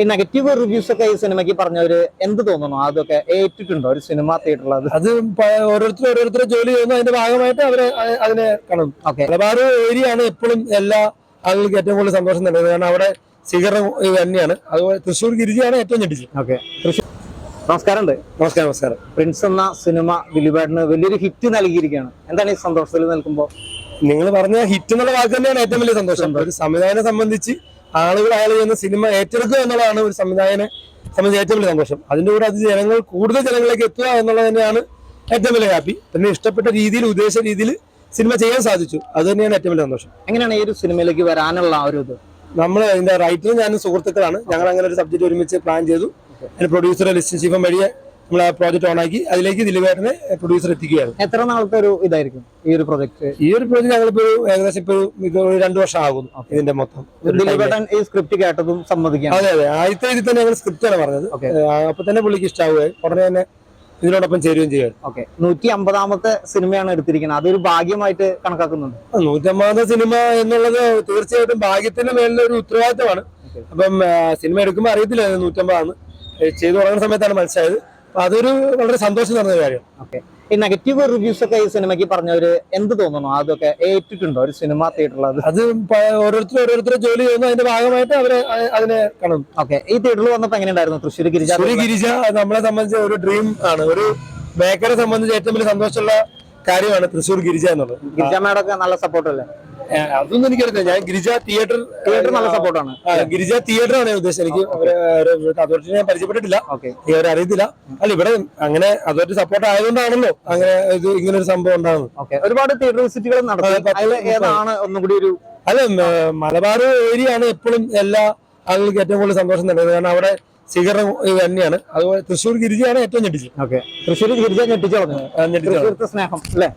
ഈ negative reviews ഒക്കെ ഈ സിനിമയ്ക്ക് പറഞ്ഞവര് എന്ത് തോന്നുന്നു? അതൊക്കെ ഏറ്റിട്ടുണ്ടോ? ഒരു സിനിമ തിയേറ്ററിൽ അത്? അത് ഓരോരുത്തർ ഓരോരുത്തർ ജോലി ചെയ്യുന്നു അതിന്റെ ഭാഗമായിട്ട് അവർ അതിനെ കാണും. മലബാർ ഏരിയ ആണ് എപ്പോഴും എല്ലാ ആളുകൾക്ക് ഏറ്റവും കൂടുതൽ സന്തോഷം നൽകുന്നത്. കാരണം അവിടെ സ്വീകരണം തന്നെയാണ്. അതുപോലെ തൃശ്ശൂർ ഗിരിജയാണ് ഏറ്റവും ഞെട്ടിച്ചത്. ഓക്കെ. നമസ്കാരം ഉണ്ട് നമസ്കാരം നമസ്കാരം. പ്രിൻസ് എന്ന സിനിമ ദിലീപേട്ടന് വലിയൊരു ഹിറ്റ് നൽകിയിരിക്കുകയാണ്. എന്താണ് ഈ സന്തോഷത്തിൽ നിൽക്കുമ്പോൾ? നിങ്ങൾ പറഞ്ഞ ഹിറ്റ് എന്നുള്ള വാക്ക് തന്നെയാണ് ഏറ്റവും വലിയ സന്തോഷം. ഒരു സംവിധാനം സംബന്ധിച്ച് ആളുകൾ അയാൾ ചെയ്യുന്ന സിനിമ ഏറ്റെടുക്കുക എന്നുള്ളതാണ് ഒരു സംവിധായകനെ സംബന്ധിച്ച് ഏറ്റവും വലിയ സന്തോഷം. അതിന്റെ കൂടെ അത് ജനങ്ങൾ കൂടുതൽ ജനങ്ങളിലേക്ക് എത്തുക എന്നുള്ളത് തന്നെയാണ് ഏറ്റവും വലിയ ഹാപ്പി പിന്നെ ഇഷ്ടപ്പെട്ട രീതിയിൽ ഉദ്ദേശിച്ച രീതിയിൽ സിനിമ ചെയ്യാൻ സാധിച്ചു. അത് തന്നെയാണ് ഏറ്റവും വലിയ സന്തോഷം. എങ്ങനെയാണ് ഈ ഒരു സിനിമയിലേക്ക് വരാനുള്ള ആ ഒരു ഇത്? നമ്മൾ അതിന്റെ റൈറ്ററും ഞാനും സുഹൃത്തുക്കളാണ്. ഞങ്ങൾ അങ്ങനെ ഒരു സബ്ജക്ട് ഒരുമിച്ച് പ്ലാൻ ചെയ്തു. അതിന് പ്രൊഡ്യൂസറെ ലിസ്റ്റ് ചീഫും വഴിയെ നമ്മൾ ആ പ്രോജക്റ്റ് ഓണാക്കി അതിലേക്ക് ദിലീപേട്ടനെ പ്രൊഡ്യൂസർ എത്തിക്കുകയാണ്. എത്ര നാളത്തെ ഒരു ഇതായിരിക്കും ഈ ഒരു പ്രൊജക്ട് ഈ ഒരു പ്രോജക്ട് ഞങ്ങളിപ്പോ ഒരു ഏകദേശം ഇപ്പൊ ഒരു രണ്ടു വർഷം ആകും ഇതിന്റെ മൊത്തം. ദിലീപേട്ടൻ ഈ സ്ക്രിപ്റ്റ് കേട്ടതും സമ്മതിക്കാം. അതെ അതെ. ആദ്യത്തെ ഇതിൽ തന്നെ ഞങ്ങൾ സ്ക്രിപ്റ്റ് ആണ് പറഞ്ഞത്. അപ്പൊ തന്നെ പുള്ളിക്ക് ഇഷ്ടാവുകയും. ഉടനെ തന്നെ ഇതിനോടൊപ്പം ചേരുകയും ചെയ്യുക ഓക്കെ നൂറ്റി അമ്പതാമത്തെ സിനിമയാണ് എടുത്തിരിക്കുന്നത്. അതൊരു ഭാഗ്യമായിട്ട് കണക്കാക്കുന്നുണ്ട്. നൂറ്റി അമ്പതാമത്തെ സിനിമ എന്നുള്ളത് തീർച്ചയായിട്ടും ഭാഗ്യത്തിന്റെ മേലിലെ ഒരു ഉത്തരവാദിത്തമാണ്. അപ്പം സിനിമ എടുക്കുമ്പോൾ അറിയത്തില്ല നൂറ്റമ്പതാണ് ചെയ്തു തുടങ്ങുന്ന സമയത്താണ് മനസ്സിലായത്. അപ്പൊ അതൊരു വളരെ സന്തോഷം നിറഞ്ഞ കാര്യം. ഓക്കെ. ഈ നെഗറ്റീവ് റിവ്യൂസ് ഒക്കെ ഈ സിനിമയ്ക്ക് പറഞ്ഞവര് എന്ത് തോന്നുന്നു? അതൊക്കെ ഏറ്റിട്ടുണ്ടോ? ഒരു സിനിമ തിയേറ്ററിൽ അത് ഓരോരുത്തർ ഓരോരുത്തർ ജോലി ചെയ്യുന്നു അതിന്റെ ഭാഗമായിട്ട് അവർ അതിനെ കാണും ഓക്കെ. ഈ തിയേറ്ററിൽ വന്നപ്പോ എങ്ങനെയുണ്ടായിരുന്നു? തൃശ്ശൂർ ഗിരിജ ഒരു ഗിരിജ നമ്മളെ സംബന്ധിച്ച് ഒരു ഡ്രീം ആണ്. ഒരു ബേക്കറെ സംബന്ധിച്ച് ഏറ്റവും വലിയ സന്തോഷമുള്ള കാര്യമാണ് തൃശ്ശൂർ ഗിരിജ എന്നുള്ളത്. ഗിരിജ മേഡൊക്കെ നല്ല സപ്പോർട്ട് അല്ലേ? ഏ, അതൊന്നും എനിക്കറിയില്ല ഞാൻ ഗിരിജ തിയേറ്റർ തിയേറ്റർ നല്ല സപ്പോർട്ടാണ് ഗിരിജ തിയേറ്റർ ആണ് ഉദ്ദേശിച്ചത്. എനിക്ക് അതോറിറ്റി ഞാൻ പരിചയപ്പെട്ടിട്ടില്ല. ഓക്കെ. ഈ അറിയത്തില്ല. അല്ല ഇവിടെ അങ്ങനെ അതോറിറ്റി സപ്പോർട്ട് ആയതുകൊണ്ടാണല്ലോ അങ്ങനെ ഇത് ഇങ്ങനെ ഒരു സംഭവം ഉണ്ടാകുന്നത്. ഒരുപാട് തിയേറ്റർ വിസിറ്റുകൾ ഏതാണ് ഒന്നും കൂടി ഒരു അല്ല മലബാർ ഏരിയ ആണ് എപ്പോഴും എല്ലാ ആളുകൾക്ക് ഏറ്റവും കൂടുതൽ സന്തോഷം നൽകുന്നത്. കാരണം അവിടെ സ്വീകരണം തന്നെയാണ്. അതുപോലെ തൃശ്ശൂർ ഗിരിജയാണ് ഏറ്റവും ഞെട്ടിച്ചത്. ഓക്കെ. തൃശ്ശൂർ ഗിരിജ ഞെട്ടിച്ചു സ്നേഹം അല്ലേ?